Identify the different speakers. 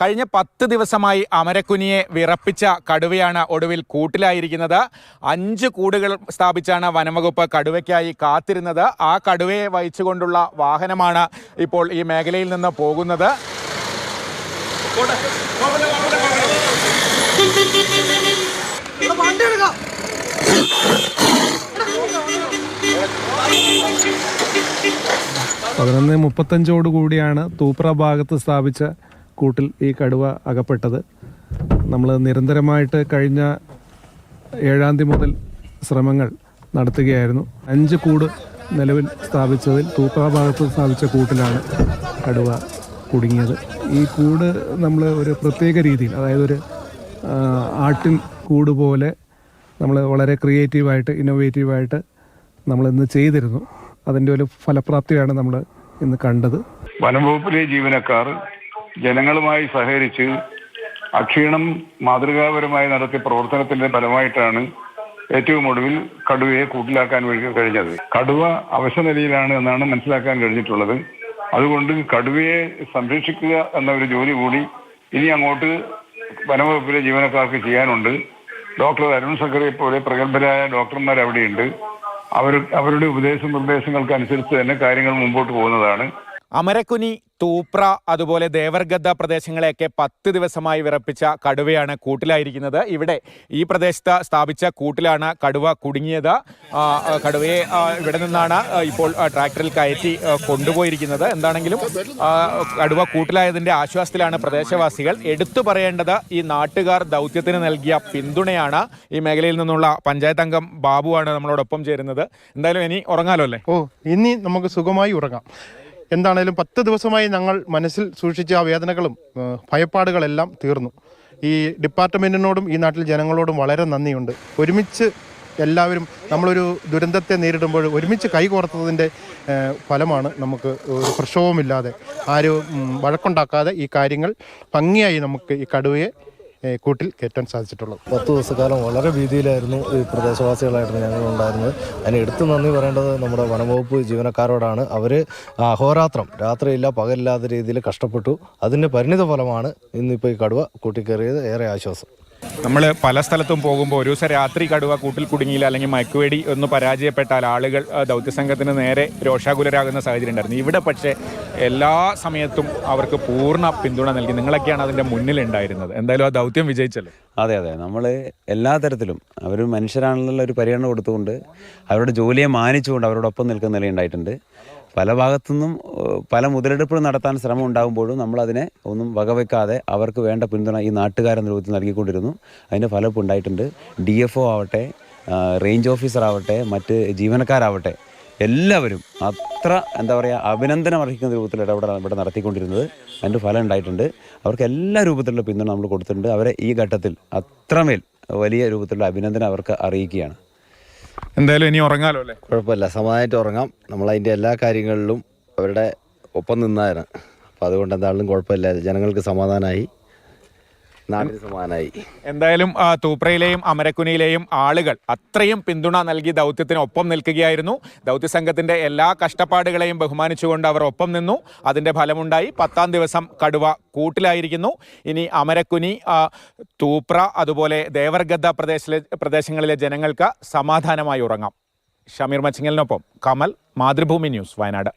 Speaker 1: കഴിഞ്ഞ പത്ത് ദിവസമായി അമരക്കുനിയെ വിറപ്പിച്ച കടുവയാണ് ഒടുവിൽ കൂട്ടിലായിരിക്കുന്നത്. അഞ്ച് കൂടുകൾ സ്ഥാപിച്ചാണ് വനംവകുപ്പ് കടുവയ്ക്കായി കാത്തിരുന്നത്. ആ കടുവയെ വഹിച്ചുകൊണ്ടുള്ള വാഹനമാണ് ഇപ്പോൾ ഈ മേഖലയിൽ നിന്ന് പോകുന്നത്.
Speaker 2: പതിനൊന്ന് മുപ്പത്തഞ്ചോട് കൂടിയാണ് തൂപ്ര ഭാഗത്ത് സ്ഥാപിച്ച കൂട്ടിൽ ഈ കടുവ അകപ്പെട്ടത്. നമ്മൾ നിരന്തരമായിട്ട് കഴിഞ്ഞ ഏഴാം തീയതി മുതൽ ശ്രമങ്ങൾ നടത്തുകയായിരുന്നു. അഞ്ച് കൂട് നിലവിൽ സ്ഥാപിച്ചതിൽ തൂപ്ര ഭാഗത്ത് സ്ഥാപിച്ച കൂട്ടിലാണ് കടുവ കുടുങ്ങിയത്. ഈ കൂട് നമ്മൾ ഒരു പ്രത്യേക രീതിയിൽ അതായത് ഒരു ആട്ടിൻ കൂട് പോലെ നമ്മൾ വളരെ ക്രിയേറ്റീവായിട്ട് ഇന്നോവേറ്റീവായിട്ട് നമ്മൾ ഇന്ന് ചെയ്തിരുന്നു. അതിന്റെ ഒരു ഫലപ്രാപ്തിയാണ് നമ്മൾ ഇന്ന് കണ്ടത്.
Speaker 3: വനംവകുപ്പിലെ ജീവനക്കാർ ജനങ്ങളുമായി സഹകരിച്ച് അക്ഷീണം മാതൃകാപരമായി നടത്തിയ പ്രവർത്തനത്തിന്റെ ഫലമായിട്ടാണ് ഏറ്റവും ഒടുവിൽ കടുവയെ കൂട്ടിലാക്കാൻ വേണ്ടി കഴിഞ്ഞത്. കടുവ അവശനിലയിലാണ് എന്നാണ് മനസ്സിലാക്കാൻ കഴിഞ്ഞിട്ടുള്ളത്. അതുകൊണ്ട് കടുവയെ സംരക്ഷിക്കുക എന്ന ഒരു ജോലി കൂടി ഇനി അങ്ങോട്ട് വനംവകുപ്പിലെ ജീവനക്കാർക്ക് ചെയ്യാനുണ്ട്. ഡോക്ടർ അരുൺ സക്കറിയെ പോലെ പ്രഗത്ഭരായ ഡോക്ടർമാർ അവിടെയുണ്ട്. അവർ അവരുടെ ഉപദേശ നിർദ്ദേശങ്ങൾക്ക് അനുസരിച്ച് തന്നെ കാര്യങ്ങൾ മുമ്പോട്ട് പോകുന്നതാണ്.
Speaker 1: അമരക്കുനി തൂപ്ര അതുപോലെ ദേവർഗദ്ദ പ്രദേശങ്ങളെയൊക്കെ പത്ത് ദിവസമായി വിറപ്പിച്ച കടുവയാണ് കൂട്ടിലായിരിക്കുന്നത്. ഇവിടെ ഈ പ്രദേശത്ത് സ്ഥാപിച്ച കൂട്ടിലാണ് കടുവ കുടുങ്ങിയത്. കടുവയെ ഇവിടെ നിന്നാണ് ഇപ്പോൾ ട്രാക്ടറിൽ കയറ്റി കൊണ്ടുപോയിരിക്കുന്നത്. എന്താണെങ്കിലും കടുവ കൂട്ടിലായതിന്റെ ആശ്വാസത്തിലാണ് പ്രദേശവാസികൾ എടുത്തു പറയേണ്ടത് ഈ നാട്ടുകാർ ദൗത്യത്തിന് നൽകിയ പിന്തുണയാണ്. ഈ മേഖലയിൽ നിന്നുള്ള പഞ്ചായത്ത് അംഗം ബാബുവാണ് നമ്മളോടൊപ്പം ചേരുന്നത്. എന്തായാലും ഇനി ഉറങ്ങാലോ അല്ലേ?
Speaker 4: ഓ ഇനി നമുക്ക് സുഖമായി ഉറങ്ങാം. എന്താണേലും പത്ത് ദിവസമായി ഞങ്ങൾ മനസ്സിൽ സൂക്ഷിച്ച ആ വേദനകളും ഭയപ്പാടുകളെല്ലാം തീർന്നു. ഈ ഡിപ്പാർട്ട്മെന്റിനോടും ഈ നാട്ടിൽ ജനങ്ങളോടും വളരെ നന്ദിയുണ്ട്. ഒരുമിച്ച് എല്ലാവരും നമ്മളൊരു ദുരന്തത്തെ നേരിടുമ്പോൾ ഒരുമിച്ച് കൈകോർത്തതിന്റെ ഫലമാണ് നമുക്ക് ഒരു പ്രക്ഷോഭമില്ലാതെ ആരും വഴക്കുണ്ടാക്കാതെ ഈ കാര്യങ്ങൾ ഭംഗിയായി നമുക്ക് ഈ കടുവയെ കൂട്ടിൽ കയറ്റാൻ സാധിച്ചിട്ടുള്ളത്
Speaker 5: പത്ത് ദിവസക്കാലം വളരെ ഭീതിയിലായിരുന്നു ഈ പ്രദേശവാസികളായിരുന്നു ഞങ്ങൾ ഉണ്ടായിരുന്നത്. അതിന് എടുത്തു നന്ദി പറയേണ്ടത് നമ്മുടെ വനംവകുപ്പ് ജീവനക്കാരോടാണ്. അവർ അഹോരാത്രം രാത്രിയില്ല പകലില്ലാത്ത രീതിയിൽ കഷ്ടപ്പെട്ടു. അതിന്റെ പരിണിത ഫലമാണ് ഇന്നിപ്പോൾ ഈ കടുവ കൂട്ടിക്കേറിയത്. ഏറെ ആശ്വാസം.
Speaker 1: നമ്മൾ പല സ്ഥലത്തും പോകുമ്പോൾ ഒരു ദിവസം രാത്രി കടുവ കൂട്ടിൽ കുടുങ്ങിയില്ല അല്ലെങ്കിൽ മയക്കുവേടി ഒന്ന് പരാജയപ്പെട്ടാൽ ആളുകൾ ദൗത്യസംഘത്തിന് നേരെ രോഷാകുലരാകുന്ന സാഹചര്യം ഉണ്ടായിരുന്നു. ഇവിടെ പക്ഷേ എല്ലാ സമയത്തും അവർക്ക് പൂർണ പിന്തുണ നൽകി നിങ്ങളൊക്കെയാണ് അതിന്റെ മുന്നിലുണ്ടായിരുന്നത് എന്തായാലും ആ ദൗത്യം വിജയിച്ചല്ലോ.
Speaker 6: അതെ അതെ. നമ്മൾ എല്ലാ തരത്തിലും അവർ മനുഷ്യരാണെന്നുള്ള ഒരു പരിഗണന കൊടുത്തുകൊണ്ട് അവരുടെ ജോലിയെ മാനിച്ചുകൊണ്ട് അവരോടൊപ്പം നിൽക്കുന്ന നിലയുണ്ടായിട്ടുണ്ട് പല ഭാഗത്തുനിന്നും പല മുതലെടുപ്പുകൾ നടത്താൻ ശ്രമം ഉണ്ടാകുമ്പോഴും നമ്മളതിനെ ഒന്നും വകവെക്കാതെ അവർക്ക് വേണ്ട പിന്തുണ ഈ നാട്ടുകാരെന്ന രൂപത്തിൽ നൽകിക്കൊണ്ടിരുന്നു. അതിന്റെ ഫലം ഉണ്ടായിട്ടുണ്ട്. ഡി എഫ് ഒ ആവട്ടെ റേഞ്ച് ഓഫീസർ ആവട്ടെ മറ്റ് ജീവനക്കാരാവട്ടെ എല്ലാവരും അത്ര എന്താ പറയുക അഭിനന്ദനം അർഹിക്കുന്ന രൂപത്തിൽ ഇടപെടൽ ഇവിടെ നടത്തിക്കൊണ്ടിരുന്നത്. അതിന്റെ ഫലം ഉണ്ടായിട്ടുണ്ട്. അവർക്ക് എല്ലാ രൂപത്തിലുള്ള പിന്തുണ നമ്മൾ കൊടുത്തിട്ടുണ്ട്. അവരെ ഈ ഘട്ടത്തിൽ അത്രമേൽ വലിയ രൂപത്തിലുള്ള അഭിനന്ദനം അവർക്ക് അറിയിക്കുകയാണ്.
Speaker 1: എന്തായാലും ഇനി ഉറങ്ങാലോ അല്ലേ?
Speaker 5: കുഴപ്പമില്ല. സമാധാനമായിട്ട് ഉറങ്ങാം. നമ്മൾ അതിന്റെ എല്ലാ കാര്യങ്ങളിലും അവരുടെ ഒപ്പം നിന്നായിരുന്നു അപ്പോൾ അതുകൊണ്ട് എന്തായാലും കുഴപ്പമില്ല. ജനങ്ങൾക്ക് സമാധാനമായി. നാടിന്
Speaker 1: എന്തായാലും തൂപ്രയിലെയും അമരക്കുനിയിലെയും ആളുകൾ അത്രയും പിന്തുണ നൽകി ദൗത്യത്തിന് ഒപ്പം നിൽക്കുകയായിരുന്നു. ദൗത്യസംഘത്തിന്റെ എല്ലാ കഷ്ടപ്പാടുകളെയും ബഹുമാനിച്ചുകൊണ്ട് അവർ ഒപ്പം നിന്നു. അതിന്റെ ഫലമുണ്ടായി പത്താം ദിവസം കടുവ കൂട്ടിലായിരിക്കുന്നു. ഇനി അമരക്കുനി തൂപ്ര അതുപോലെ ദേവർഗദ്ദ പ്രദേശിലെ പ്രദേശങ്ങളിലെ ജനങ്ങൾക്ക് സമാധാനമായി ഉറങ്ങാം. ഷമീർ മച്ചിങ്ങലിനൊപ്പം കമൽ മാതൃഭൂമി ന്യൂസ് വയനാട്.